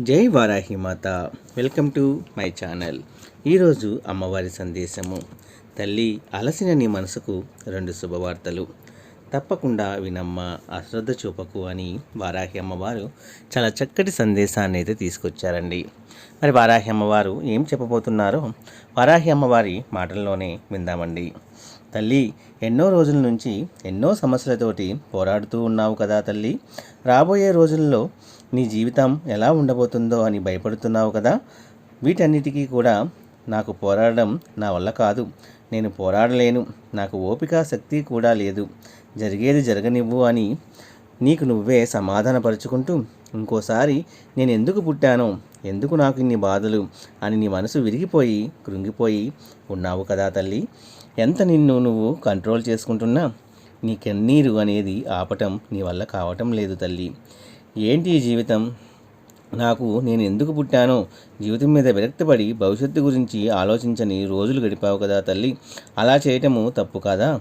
జై వారాహి మాత. Welcome to my channel. ఈరోజు అమ్మవారి సందేశము. తల్లి అలసిన నీ మనసుకు రెండు శుభవార్తలు. తప్పకుండా వినమ్మ అశ్రద్ధ చూపకు అని వారాహి అమ్మవారు చాలా చక్కటి సందేశాన్ని అయితే తీసుకొచ్చారండి. మరి వారాహి అమ్మవారు ఏం చెప్పబోతున్నారో వారాహి అమ్మవారి మాటల్లోనే విందామండి. తల్లి ఎన్నో రోజుల నుంచి ఎన్నో సమస్యలతోటి పోరాడుతూ ఉన్నావు కదా తల్లి. రాబోయే రోజుల్లో నీ జీవితం ఎలా ఉండబోతుందో అని భయపడుతున్నావు కదా. వీటన్నిటికీ కూడా నాకు పోరాడడం నా వల్ల కాదు. నేను పోరాడలేను. నాకు ఓపిక శక్తి కూడా లేదు. జరిగేది జరగనివ్వు అని నీకు నువ్వే సమాధానపరుచుకుంటూ ఇంకోసారి నేను ఎందుకు పుట్టానో ఎందుకు నాకు ఇన్ని బాధలు అని నీ మనసు విరిగిపోయి కృంగిపోయి ఉన్నావు కదా తల్లి. ఎంత నిన్ను నువ్వు కంట్రోల్ చేసుకుంటున్నా? నీ కన్నీరు అనేది ఆపటం నీ వల్ల కావటం లేదు తల్లి. ఏంటి ఈ జీవితం? నాకు నేను ఎందుకు పుట్టానో జీవితం మీద విరక్తిపడి భవిష్యత్తు గురించి ఆలోచించని రోజులు గడిపావు కదా తల్లి. అలా చేయటము తప్పు కాదా?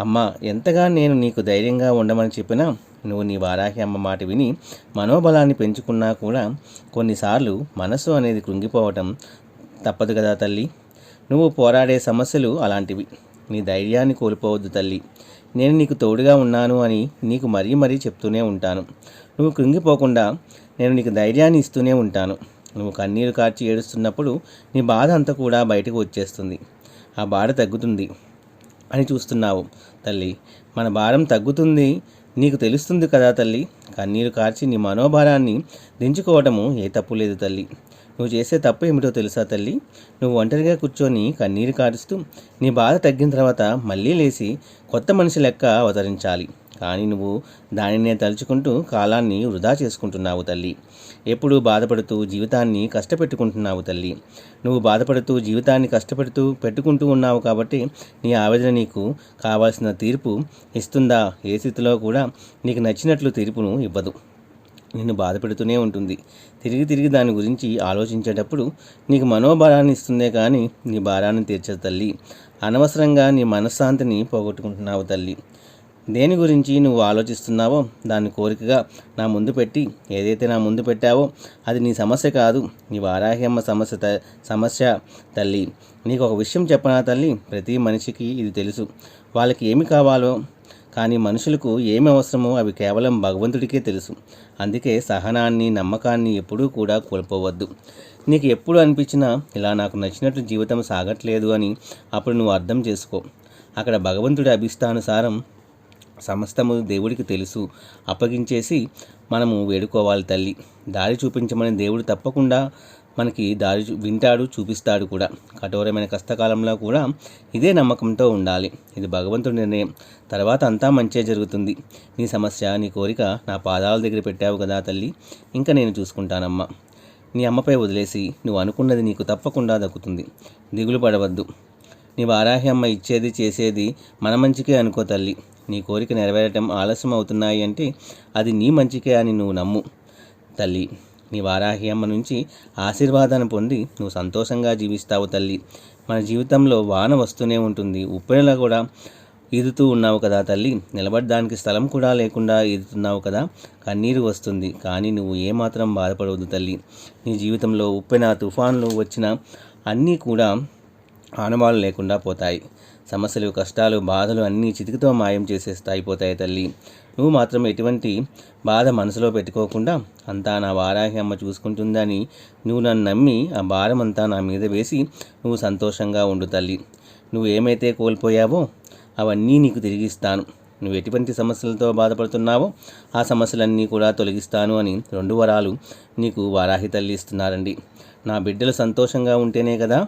అమ్మ ఎంతగా నేను నీకు ధైర్యంగా ఉండమని చెప్పినా నువ్వు నీ వారాహి అమ్మ మాట విని మనోబలాన్ని పెంచుకున్నా కూడా కొన్నిసార్లు మనసు అనేది కృంగిపోవటం తప్పదు కదా తల్లి. నువ్వు పోరాడే సమస్యలు అలాంటివి. నీ ధైర్యాన్ని కోల్పోవద్దు తల్లి. నేను నీకు తోడుగా ఉన్నాను అని నీకు మరీ మరీ చెప్తూనే ఉంటాను. నువ్వు కృంగిపోకుండా నేను నీకు ధైర్యాన్ని ఇస్తూనే ఉంటాను. నువ్వు కన్నీరు కార్చి ఏడుస్తున్నప్పుడు నీ బాధ అంతా కూడా బయటకు వచ్చేస్తుంది. ఆ బాధ తగ్గుతుంది అని చూస్తున్నావు తల్లి. మన భారం తగ్గుతుంది నీకు తెలుస్తుంది కదా తల్లి. కన్నీరు కార్చి నీ మనోభారాన్ని దించుకోవటము ఏ తప్పు లేదు తల్లి. నువ్వు చేసే తప్పు ఏమిటో తెలుసా తల్లి? నువ్వు ఒంటరిగా కూర్చొని కన్నీరు కారుస్తూ నీ బాధ తగ్గిన తర్వాత మళ్ళీ లేచి కొత్త మనిషి లెక్క అవతరించాలి. కానీ నువ్వు దానినే తలుచుకుంటూ కాలాన్ని వృధా చేసుకుంటున్నావు తల్లి. ఎప్పుడు బాధపడుతూ జీవితాన్ని కష్టపెట్టుకుంటున్నావు తల్లి. నువ్వు బాధపడుతూ జీవితాన్ని కష్టపెడుతూ పెట్టుకుంటూ ఉన్నావు కాబట్టి నీ ఆవేదన నీకు కావాల్సిన తీర్పు ఇస్తుందా? ఏ స్థితిలో కూడా నీకు నచ్చినట్లు తీర్పును ఇవ్వదు. నిన్ను బాధపెడుతూనే ఉంటుంది. తిరిగి తిరిగి దాని గురించి ఆలోచించేటప్పుడు నీకు మనోభారాన్ని ఇస్తుందే కానీ నీ భారాన్ని తీర్చదు తల్లి. అనవసరంగా నీ మనశ్శాంతిని పోగొట్టుకుంటున్నావు తల్లి. దేని గురించి నువ్వు ఆలోచిస్తున్నావో దాన్ని కోరికగా నా ముందు పెట్టి ఏదైతే నా ముందు పెట్టావో అది నీ సమస్య కాదు. నీ వారాహ్యమ్మ సమస్య త సమస్య తల్లి. నీకు ఒక విషయం చెప్పనా తల్లి? ప్రతి మనిషికి ఇది తెలుసు. వాళ్ళకి ఏమి కావాలో కానీ మనుషులకు ఏమి అవసరమో అవి కేవలం భగవంతుడికే తెలుసు. అందుకే సహనాన్ని నమ్మకాన్ని ఎప్పుడూ కూడా కోల్పోవద్దు. నీకు ఎప్పుడు అనిపించినా ఇలా నాకు నచ్చినట్లు జీవితం సాగట్లేదు అని అప్పుడు నువ్వు అర్థం చేసుకో. అక్కడ భగవంతుడి అభిష్టానుసారం సమస్తము దేవుడికి తెలుసు. అప్పగించేసి మనము వేడుకోవాలి తల్లి. దారి చూపించమని దేవుడు తప్పకుండా మనకి దారి చూ- వింటాడు చూపిస్తాడు కూడా. కఠోరమైన కష్టకాలంలో కూడా ఇదే నమ్మకంతో ఉండాలి. ఇది భగవంతుడి నిర్ణయం. తర్వాత అంతా మంచే జరుగుతుంది. నీ సమస్య నీ కోరిక నా పాదాల దగ్గర పెట్టావు కదా తల్లి. ఇంకా నేను చూసుకుంటానమ్మా. నీ అమ్మపై వదిలేసి నువ్వు అనుకున్నది నీకు తప్పకుండా దక్కుతుంది. దిగులు పడవద్దు. నీ వారాహి అమ్మ ఇచ్చేది చేసేది మన మంచికే అనుకో తల్లి. నీ కోరిక నెరవేరటం ఆలస్యం అవుతున్నాయి అంటే అది నీ మంచికే అని నువ్వు నమ్ము తల్లి. నీ వారాహి అమ్మ నుంచి ఆశీర్వాదాన్ని పొంది నువ్వు సంతోషంగా జీవిస్తావు తల్లి. మన జీవితంలో వాన వస్తూనే ఉంటుంది. ఉప్పెనలా కూడా ఈదుతూ ఉన్నావు కదా తల్లి. నిలబడడానికి స్థలం కూడా లేకుండా ఈదుతున్నావు కదా. కన్నీరు వస్తుంది. కానీ నువ్వు ఏమాత్రం బాధపడవద్దు తల్లి. నీ జీవితంలో ఉప్పెన తుఫాన్లు వచ్చిన అన్నీ కూడా ఆనవాళ్ళు లేకుండా పోతాయి. సమస్యలు కష్టాలు బాధలు అన్నీ చితికితో మాయం చేసేస్తాయి పోతాయి తల్లి. నువ్వు మాత్రం ఎటువంటి బాధ మనసులో పెట్టుకోకుండా అంతా నా వారాహి అమ్మ చూసుకుంటుందని నువ్వు నన్ను నమ్మి ఆ భారం అంతా నా మీద వేసి నువ్వు సంతోషంగా ఉండు తల్లి. నువ్వు ఏమైతే కోల్పోయావో అవన్నీ నీకు తిరిగిస్తాను. నువ్వు ఎటువంటి సమస్యలతో బాధపడుతున్నావో ఆ సమస్యలన్నీ కూడా తొలగిస్తాను అని రెండు వరాలు నీకు వారాహి తల్లి ఇస్తున్నారండి. నా బిడ్డలు సంతోషంగా ఉంటేనే కదా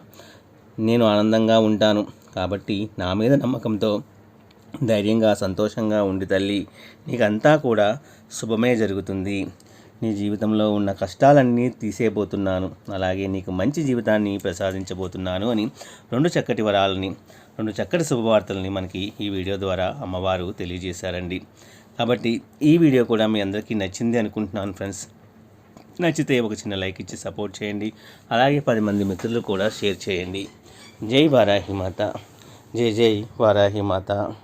నేను ఆనందంగా ఉంటాను. కాబట్టి నా మీద నమ్మకంతో ధైర్యంగా సంతోషంగా ఉండి తల్లి నీకంతా కూడా శుభమే జరుగుతుంది. నీ జీవితంలో ఉన్న కష్టాలన్నీ తీసేయబోతున్నాను. అలాగే నీకు మంచి జీవితాన్ని ప్రసాదించబోతున్నాను అని రెండు చక్కటి వరాలని రెండు చక్కటి శుభవార్తల్ని మనకి ఈ వీడియో ద్వారా అమ్మవారు తెలియజేశారండి. కాబట్టి ఈ వీడియో కూడా మీ అందరికీ నచ్చింది అనుకుంటున్నాను ఫ్రెండ్స్. నచ్చితే ఒక చిన్న లైక్ ఇచ్చి సపోర్ట్ చేయండి. అలాగే పది మంది మిత్రులు కూడా షేర్ చేయండి. జై వారాహి మాత. జై జై వారాహి మాత.